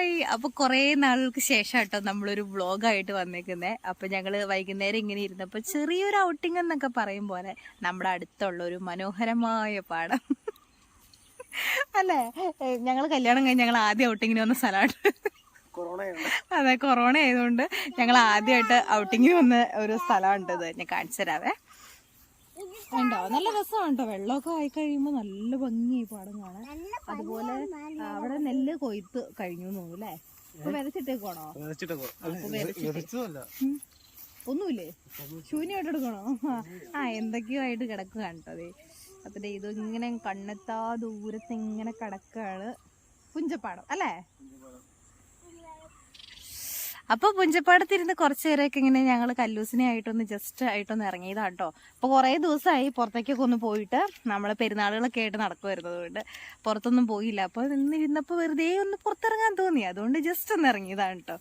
Hi അപ്പൊ കുറെ നാളുകൾക്ക് ശേഷം കേട്ടോ നമ്മളൊരു വ്ളോഗായിട്ട് വന്നേക്കുന്നേ. അപ്പൊ ഞങ്ങൾ വൈകുന്നേരം ഇങ്ങനെ ഇരുന്നപ്പോ ചെറിയൊരു ഔട്ടിംഗ് എന്നൊക്കെ പറയും പോലെ നമ്മുടെ അടുത്തുള്ള ഒരു മനോഹരമായ പാടം. അല്ലേ? ഞങ്ങൾ കല്യാണം കഴിഞ്ഞ് ഞങ്ങൾ ആദ്യം ഔട്ടിങ്ങിന് വന്ന സ്ഥലമാണ്. അതെ കൊറോണ ആയതുകൊണ്ട് ഞങ്ങൾ ആദ്യമായിട്ട് ഔട്ടിങ്ങിന് വന്ന ഒരു സ്ഥലമുണ്ട് ഞാൻ കാണിച്ചു തരാവേ. ഉണ്ടോ നല്ല രസമാണ് കേട്ടോ വെള്ളമൊക്കെ ആയി കഴിയുമ്പോൾ നല്ല ഭംഗിയായി പാടം കാണാൻ. അതുപോലെ അവിടെ നെല്ല് കൊയ്ത്ത് കഴിഞ്ഞു തോന്നുന്നു അല്ലേ? ഇപ്പൊ വിതച്ചിട്ടേക്കോണോ. ഒന്നുമില്ലേ? ശൂന്യമായിട്ട് എടുക്കണോ? ആ എന്തൊക്കെയോ ആയിട്ട് കിടക്കുകയാണ് കേട്ടോ അപ്പൊ ദേ ഇത് ഇങ്ങനെ കണ്ണെത്താ ദൂരത്ത് ഇങ്ങനെ കിടക്കാണ് പുഞ്ചപ്പാടം അല്ലേ? അപ്പൊ പുഞ്ചപ്പാടത്തിരുന്ന് കുറച്ചു നേരമൊക്കെ ഇങ്ങനെ ഞങ്ങൾ കല്ലൂസിനെ ആയിട്ടൊന്ന് ജസ്റ്റ് ആയിട്ടൊന്ന് ഇറങ്ങിയതാ കേട്ടോ അപ്പൊ കുറേ ദിവസമായി പുറത്തേക്കൊക്കെ ഒന്ന് പോയിട്ട് നമ്മളെ പെരുന്നാളുകളൊക്കെ ആയിട്ട് നടക്കുമായിരുന്നു അതുകൊണ്ട് പുറത്തൊന്നും പോയില്ല. അപ്പൊ നിന്നിരുന്നപ്പോ വെറുതെ ഒന്ന് പുറത്തിറങ്ങാൻ തോന്നി. അതുകൊണ്ട് ജസ്റ്റ് ഒന്ന് ഇറങ്ങിയതാണ് കേട്ടോ.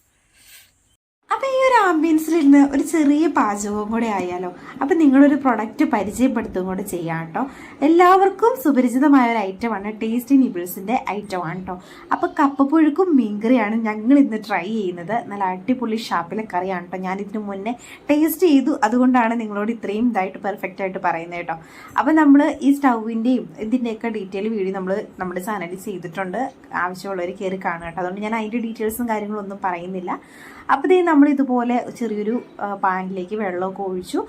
അപ്പൊ ഈ ആംബിയൻസിലിരുന്ന് ഒരു ചെറിയ പാചകവും കൂടെ ആയാലോ? അപ്പം നിങ്ങളൊരു പ്രൊഡക്റ്റ് പരിചയപ്പെടുത്തും കൂടെ ചെയ്യാം കേട്ടോ എല്ലാവർക്കും സുപരിചിതമായ ഒരു ഐറ്റമാണ് ടേസ്റ്റി നിബിൾസിന്റെ ഐറ്റമാണ് കേട്ടോ അപ്പോൾ കപ്പപ്പുഴുക്കും മീൻകറിയാണ് ഞങ്ങൾ ഇന്ന് ട്രൈ ചെയ്യുന്നത്. നല്ല അടിപൊളി ഷാപ്പിലെ കറിയാണ് കേട്ടോ ഇതിനു മുന്നേ ടേസ്റ്റ് ചെയ്തു. അതുകൊണ്ടാണ് നിങ്ങളോട് ഇത്രയും ഇതായിട്ട് പെർഫെക്റ്റ് ആയിട്ട് പറയുന്നത് കേട്ടോ അപ്പോൾ നമ്മൾ ഈ സ്റ്റൗവിന്റെയും ഇതിന്റെയൊക്കെ ഡീറ്റെയിൽ വീഡിയോ നമ്മൾ നമ്മുടെ ചാനലിൽ ചെയ്തിട്ടുണ്ട്. ആവശ്യമുള്ളവർ കയറി കാണുക കേട്ടോ അതുകൊണ്ട് ഞാൻ അതിന്റെ ഡീറ്റെയിൽസും കാര്യങ്ങളൊന്നും പറയുന്നില്ല. അപ്പോൾ ഇതേ നമ്മൾ ഇതുപോലെ ചെറിയൊരു പാനിലേക്ക് വെള്ളമൊക്കെ ഒഴിച്ചു.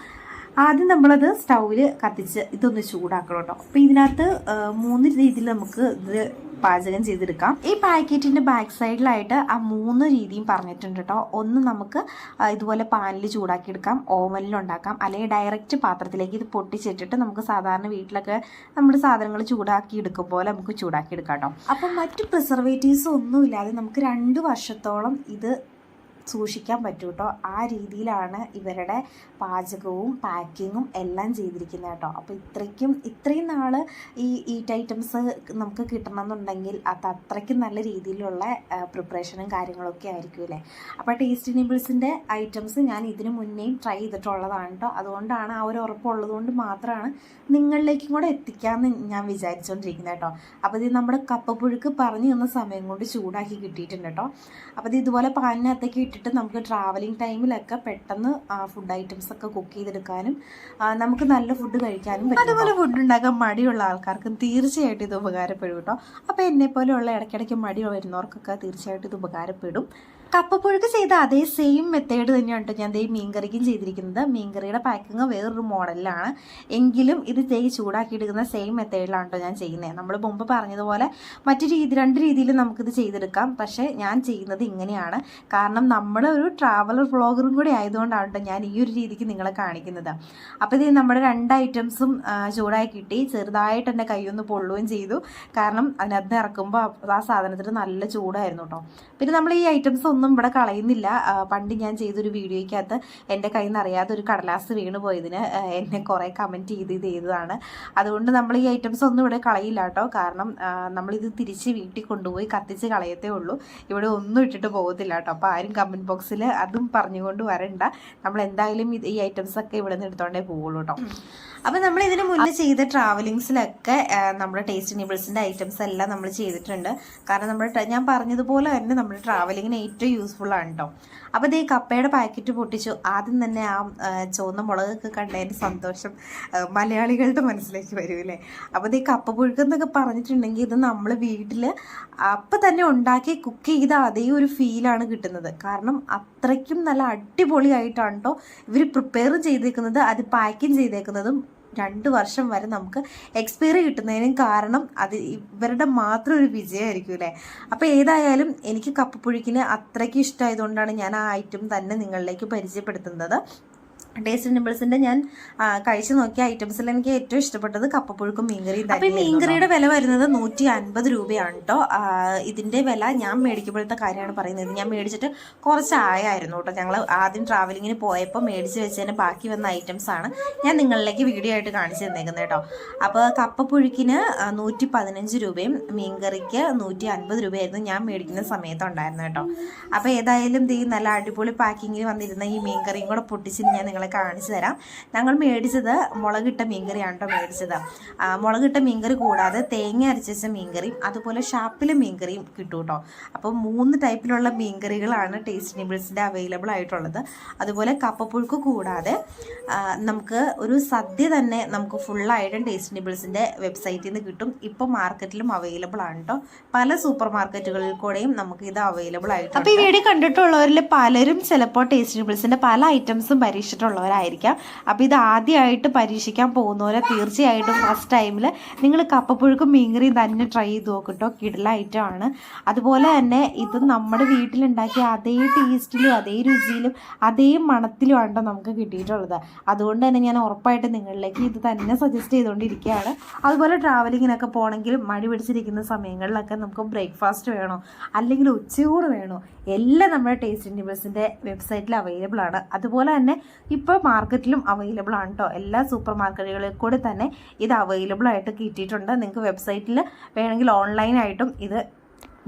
ആദ്യം നമ്മളത് സ്റ്റൗവിൽ കത്തിച്ച് ഇതൊന്ന് ചൂടാക്കണം കേട്ടോ അപ്പോൾ ഇതിനകത്ത് മൂന്ന് രീതിയിൽ നമുക്ക് ഇത് പാചകം ചെയ്തെടുക്കാം. ഈ പാക്കറ്റിന്റെ ബാക്ക് സൈഡിലായിട്ട് ആ മൂന്ന് രീതിയും പറഞ്ഞിട്ടുണ്ട് കേട്ടോ ഒന്ന് നമുക്ക് ഇതുപോലെ പാനിൽ ചൂടാക്കിയെടുക്കാം ഓവനിൽ ഉണ്ടാക്കാം അല്ലെങ്കിൽ ഡയറക്റ്റ് പാത്രത്തിലേക്ക് ഇത് പൊട്ടിച്ചിട്ടിട്ട് നമുക്ക് സാധാരണ വീട്ടിലൊക്കെ നമ്മുടെ സാധനങ്ങൾ ചൂടാക്കി എടുക്കും പോലെ നമുക്ക് ചൂടാക്കിയെടുക്കാം കേട്ടോ അപ്പം മറ്റ് പ്രിസർവേറ്റീവ്സ് ഒന്നുമില്ലാതെ നമുക്ക് രണ്ട് വർഷത്തോളം ഇത് സൂക്ഷിക്കാൻ പറ്റും കേട്ടോ ആ രീതിയിലാണ് ഇവരുടെ പാചകവും പാക്കിങ്ങും എല്ലാം ചെയ്തിരിക്കുന്നത് കേട്ടോ. അപ്പോൾ ഇത്രയ്ക്കും ഇത്രയും നാൾ ഈ ഈറ്റ് ഐറ്റംസ് നമുക്ക് കിട്ടണമെന്നുണ്ടെങ്കിൽ അത് അത്രയ്ക്കും നല്ല രീതിയിലുള്ള പ്രിപ്പറേഷനും കാര്യങ്ങളൊക്കെ ആയിരിക്കും അല്ലേ? അപ്പോൾ ടേസ്റ്റി നിബിൾസിന്റെ ഐറ്റംസ് ഞാൻ ഇതിനു മുന്നേയും ട്രൈ ചെയ്തിട്ടുള്ളതാണ് കേട്ടോ. അതുകൊണ്ടാണ് ആ ഒരു ഉറപ്പുള്ളതുകൊണ്ട് മാത്രമാണ് നിങ്ങളിലേക്കും കൂടെ എത്തിക്കാമെന്ന് ഞാൻ വിചാരിച്ചുകൊണ്ടിരിക്കുന്നത് കേട്ടോ. അപ്പോൾ ഇത് നമ്മുടെ കപ്പ പുഴുക്ക് പറഞ്ഞു തന്ന സമയം കൊണ്ട് ചൂടാക്കി കിട്ടിയിട്ടുണ്ട് കേട്ടോ. അപ്പോൾ ഇത് ഇതുപോലെ പാനിനകത്തേക്ക് ഇട്ടിട്ട് നമുക്ക് ട്രാവലിംഗ് ടൈമിലൊക്കെ പെട്ടെന്ന് ഫുഡ് ഐറ്റംസ് ഒക്കെ കുക്ക് ചെയ്തെടുക്കാനും നമുക്ക് നല്ല ഫുഡ് കഴിക്കാനും പറ്റും അതുപോലെ ഫുഡ് ഉണ്ടാക്കാൻ മടിയുള്ള ആൾക്കാർക്കും തീർച്ചയായിട്ടും ഇത് ഉപകാരപ്പെടും കേട്ടോ അപ്പോൾ എന്നെ പോലെയുള്ള ഇടയ്ക്കിടയ്ക്ക് മടി വരുന്നവർക്കൊക്കെ തീർച്ചയായിട്ടും ഇത് ഉപകാരപ്പെടും. കപ്പപ്പുഴുക്ക് ചെയ്ത അതേ സെയിം മെത്തേഡ് തന്നെയാണ് കേട്ടോ ഞാൻ ദേ മീൻകറിക്കും ചെയ്തിരിക്കുന്നത്. മീൻകറിയുടെ പാക്കിങ് വേറൊരു മോഡലിലാണ്. എങ്കിലും ഇത് തേ ചൂടാക്കി എടുക്കുന്ന സെയിം മെത്തേഡിലാണ് കേട്ടോ ഞാൻ ചെയ്യുന്നത്. നമ്മൾ മുമ്പ് പറഞ്ഞതുപോലെ മറ്റു രീതി രണ്ട് രീതിയിൽ നമുക്കിത് ചെയ്തെടുക്കാം. പക്ഷേ ഞാൻ ചെയ്യുന്നത് ഇങ്ങനെയാണ്. കാരണം നമ്മൾ ഒരു ട്രാവലർ വ്ളോഗറും കൂടി ആയതുകൊണ്ടാണ് കേട്ടോ ഞാൻ ഈ ഒരു രീതിക്ക് നിങ്ങളെ കാണിക്കുന്നത്. അപ്പോൾ ഇത് നമ്മുടെ രണ്ട് ഐറ്റംസും ചൂടായി കിട്ടി. ചെറുതായിട്ട് എന്റെ കൈയൊന്ന് പൊള്ളുകയും ചെയ്തു. കാരണം അതിനകത്ത് ഇറക്കുമ്പോൾ ആ സാധനത്തിന് നല്ല ചൂടായിരുന്നു കേട്ടോ പിന്നെ നമ്മൾ ഈ ഐറ്റംസ് ഒന്നും ഇവിടെ കളയുന്നില്ല. പണ്ട് ഞാൻ ചെയ്തൊരു വീഡിയോയ്ക്കകത്ത് എന്റെ കയ്യിൽ നിന്ന് അറിയാതെ ഒരു കടലാസ് വീണ് പോയതിന് എന്നെ കുറേ കമന്റ് ചെയ്ത് ഇത് ചെയ്തതാണ്. അതുകൊണ്ട് നമ്മൾ ഈ ഐറ്റംസ് ഒന്നും ഇവിടെ കളയില്ല കേട്ടോ കാരണം നമ്മളിത് തിരിച്ച് വീട്ടിൽ കൊണ്ടുപോയി കത്തിച്ച് കളയത്തേ ഉള്ളൂ. ഇവിടെ ഒന്നും ഇട്ടിട്ട് പോകത്തില്ല കേട്ടോ അപ്പോൾ ആരും കമന്റ് ബോക്സിൽ അതും പറഞ്ഞുകൊണ്ട് വരണ്ട. നമ്മൾ എന്തായാലും ഈ ഐറ്റംസ് ഒക്കെ ഇവിടെ നിന്ന് എടുത്തോണ്ടേ പോവുള്ളൂ കേട്ടോ അപ്പം നമ്മൾ ഇതിന് മുന്നേ ചെയ്ത ട്രാവലിങ്സിലൊക്കെ നമ്മുടെ ടേസ്റ്റ് നിബിൾസിന്റെ ഐറ്റംസ് എല്ലാം നമ്മൾ ചെയ്തിട്ടുണ്ട്. കാരണം നമ്മുടെ ഞാൻ പറഞ്ഞതുപോലെ തന്നെ നമ്മുടെ ട്രാവലിങ്ങിന് ഏറ്റവും യൂസ്ഫുൾ ആണ് കേട്ടോ അപ്പോൾ ഈ കപ്പയുടെ പാക്കറ്റ് പൊട്ടിച്ചു. ആദ്യം തന്നെ ആ ചുവന്ന മുളകൊക്കെ കണ്ടതിന്റെ സന്തോഷം മലയാളികളുടെ മനസ്സിലേക്ക് വരുമല്ലേ അപ്പം അപ്പോൾ ഈ കപ്പ പുഴുക്കെന്നൊക്കെ പറഞ്ഞിട്ടുണ്ടെങ്കിൽ ഇത് നമ്മൾ വീട്ടിൽ അപ്പം തന്നെ ഉണ്ടാക്കി കുക്ക് ചെയ്ത അതേ ഒരു ഫീലാണ് കിട്ടുന്നത്. കാരണം അത്രയ്ക്കും നല്ല അടിപൊളിയായിട്ടാണ് കേട്ടോ ഇവർ പ്രിപ്പയർ ചെയ്തേക്കുന്നത് അത് പാക്കിങ് ചെയ്തേക്കുന്നതും രണ്ട് വർഷം വരെ നമുക്ക് എക്സ്പയറി കിട്ടുന്നതിനും കാരണം അത് ഇവരുടെ മാത്രം ഒരു വിജയമായിരിക്കും അല്ലേ അപ്പോൾ ഏതായാലും എനിക്ക് കപ്പപ്പുഴുക്കിന് അത്രയ്ക്ക് ഇഷ്ടമായതുകൊണ്ടാണ് ഞാൻ ആ ഐറ്റം തന്നെ നിങ്ങളിലേക്ക് പരിചയപ്പെടുത്തുന്നത്. ടേസ്റ്റ് നിബിൾസിന്റെ ഞാൻ കഴിച്ചു നോക്കിയ ഐറ്റംസിൽ എനിക്ക് ഏറ്റവും ഇഷ്ടപ്പെട്ടത് കപ്പപ്പുഴുക്കും മീൻകറിയും അപ്പൊ ഈ മീൻകറിയുടെ വില വരുന്നത് നൂറ്റി അൻപത് രൂപയാണ് കേട്ടോ. ഇതിന്റെ വില ഞാൻ മേടിക്കുമ്പോഴത്തെ കാര്യമാണ് പറയുന്നത്. ഞാൻ മേടിച്ചിട്ട് കുറച്ചായായിരുന്നു കേട്ടോ. ഞങ്ങൾ ആദ്യം ട്രാവലിങ്ങിന് പോയപ്പോൾ മേടിച്ച് വെച്ചതിന് ബാക്കി വന്ന ഐറ്റംസ് ആണ് ഞാൻ നിങ്ങളിലേക്ക് വീഡിയോ ആയിട്ട് കാണിച്ചു തന്നേക്കുന്നത് കേട്ടോ. അപ്പോൾ കപ്പപ്പുഴുക്കിന് നൂറ്റി പതിനഞ്ച് രൂപയും മീൻകറിക്ക് നൂറ്റി അൻപത് രൂപയായിരുന്നു ഞാൻ മേടിക്കുന്ന സമയത്ത് ഉണ്ടായിരുന്നു കേട്ടോ. അപ്പോൾ ഏതായാലും ദേ നല്ല അടിപൊളി പാക്കിങ്ങിൽ വന്നിരുന്ന ഈ മീൻകറിയും കൂടെ പൊട്ടിച്ച് ഞാൻ നിങ്ങളെ നിങ്ങളെ കാണിച്ചു തരാം. ഞങ്ങൾ മേടിച്ചത് മുളകിട്ട മീൻകറിയാണ് കേട്ടോ മേടിച്ചത്. മുളകിട്ട മീൻകറി കൂടാതെ തേങ്ങ അരച്ച മീൻകറിയും അതുപോലെ ഷാപ്പിലെ മീൻകറിയും കിട്ടും കേട്ടോ അപ്പോൾ മൂന്ന് ടൈപ്പിലുള്ള മീൻകറികളാണ് ടേസ്റ്റ് നിബിൾസിന്റെ അവൈലബിൾ ആയിട്ടുള്ളത്. അതുപോലെ കപ്പപ്പുഴുക്ക് കൂടാതെ നമുക്ക് ഒരു സദ്യ തന്നെ നമുക്ക് ഫുള്ളായിട്ടും ടേസ്റ്റ് നിബിൾസിന്റെ വെബ്സൈറ്റിൽ നിന്ന് കിട്ടും. ഇപ്പോൾ മാർക്കറ്റിലും അവൈലബിൾ ആണ് കേട്ടോ പല സൂപ്പർ മാർക്കറ്റുകളിൽ കൂടെയും നമുക്ക് ഇത് അവൈലബിൾ ആയിട്ടുണ്ട്. അപ്പോൾ ഈ വീഡിയോ കണ്ടിട്ടുള്ളവരിൽ പലരും ചിലപ്പോൾ ടേസ്റ്റ് നിബിൾസിന്റെ പല ഐറ്റംസും പരീക്ഷിച്ചിട്ടുള്ളവരായിരിക്കാം അപ്പോൾ ഇത് ആദ്യമായിട്ട് പരീക്ഷിക്കാൻ പോകുന്നവരെ തീർച്ചയായിട്ടും ഫസ്റ്റ് ടൈമിൽ നിങ്ങൾ കപ്പപ്പുഴുക്കും മീൻകറിയും തന്നെ ട്രൈ ചെയ്ത് നോക്കിട്ടോ. കിടല ആണ്. അതുപോലെ തന്നെ ഇത് നമ്മുടെ വീട്ടിലുണ്ടാക്കിയ അതേ ടേസ്റ്റിലും അതേ രുചിയിലും അതേ മണത്തിലും ആണ് നമുക്ക് കിട്ടിയിട്ടുള്ളത്. അതുകൊണ്ട് തന്നെ ഞാൻ ഉറപ്പായിട്ട് നിങ്ങളിലേക്ക് ഇത് തന്നെ സജസ്റ്റ് ചെയ്തുകൊണ്ടിരിക്കുകയാണ്. അതുപോലെ ട്രാവലിങ്ങിനൊക്കെ പോകണമെങ്കിൽ മടി പിടിച്ചിരിക്കുന്ന സമയങ്ങളിലൊക്കെ നമുക്ക് ബ്രേക്ക്ഫാസ്റ്റ് വേണോ? അല്ലെങ്കിൽ ഉച്ചയൂണ് വേണോ? എല്ലാം നമ്മുടെ ടേസ്റ്റ് ഇൻഡിബിൾസിന്റെ വെബ്സൈറ്റിൽ അവൈലബിൾ ആണ്. അതുപോലെ തന്നെ ഇപ്പോൾ മാർക്കറ്റിലും അവൈലബിൾ ആണ് കേട്ടോ എല്ലാ സൂപ്പർ മാർക്കറ്റുകളിൽ കൂടി തന്നെ ഇത് അവൈലബിൾ ആയിട്ട് കിട്ടിയിട്ടുണ്ട്. നിങ്ങൾക്ക് വെബ്സൈറ്റിൽ വേണമെങ്കിൽ ഓൺലൈനായിട്ടും ഇത്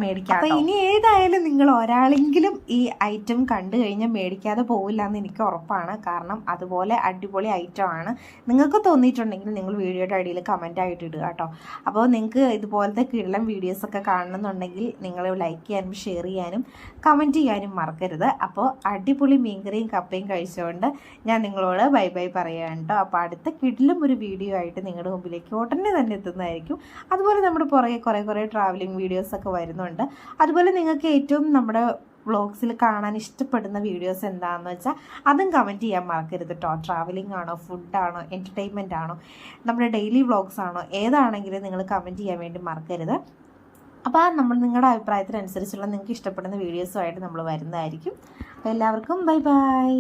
മേടിക്കാം ഇനി ഏതായാലും നിങ്ങൾ ഒരാളെങ്കിലും ഈ ഐറ്റം കണ്ടു കഴിഞ്ഞാൽ മേടിക്കാതെ പോവില്ല എന്ന് എനിക്ക് ഉറപ്പാണ്. കാരണം അതുപോലെ അടിപൊളി ഐറ്റം ആണ്. നിങ്ങൾക്ക് തോന്നിയിട്ടുണ്ടെങ്കിൽ നിങ്ങൾ വീഡിയോയുടെ അടിയിൽ കമന്റ് ആയിട്ട് ഇടുക കേട്ടോ. അപ്പോൾ നിങ്ങൾക്ക് ഇതുപോലത്തെ കിഴലം വീഡിയോസൊക്കെ കാണണമെന്നുണ്ടെങ്കിൽ നിങ്ങൾ ലൈക്ക് ചെയ്യാനും ഷെയർ ചെയ്യാനും കമന്റ് ചെയ്യാനും മറക്കരുത്. അപ്പോൾ അടിപൊളി മീൻകറിയും കപ്പയും കഴിച്ചുകൊണ്ട് ഞാൻ നിങ്ങളോട് ബൈ ബൈ പറയുകയാണ് കേട്ടോ. അപ്പോൾ അടുത്ത കിടിലും ഒരു വീഡിയോ ആയിട്ട് നിങ്ങളുടെ മുമ്പിലേക്ക് ഉടനെ തന്നെ എത്തുന്നതായിരിക്കും. അതുപോലെ നമ്മുടെ പുറകെ കുറേ കുറേ ട്രാവലിംഗ് വീഡിയോസൊക്കെ വരുന്നുണ്ട് അതുപോലെ നിങ്ങൾക്ക് ഏറ്റവും നമ്മുടെ വ്ളോഗ്സിൽ കാണാൻ ഇഷ്ടപ്പെടുന്ന വീഡിയോസ് എന്താണെന്ന് വെച്ചാൽ അതും കമന്റ് ചെയ്യാൻ മറക്കരുത് കേട്ടോ ട്രാവലിംഗ് ആണോ ഫുഡാണോ എന്റർടൈൻമെന്റ് ആണോ നമ്മുടെ ഡെയിലി വ്ളോഗ്സ് ആണോ ഏതാണെങ്കിലും നിങ്ങൾ കമന്റ് ചെയ്യാൻ വേണ്ടി മറക്കരുത്. അപ്പോൾ നമ്മൾ നിങ്ങളുടെ അഭിപ്രായത്തിനനുസരിച്ചുള്ള നിങ്ങൾക്ക് ഇഷ്ടപ്പെടുന്ന വീഡിയോസുമായിട്ട് നമ്മൾ വരുന്നതായിരിക്കും. അപ്പോൾ എല്ലാവർക്കും ബൈ ബൈ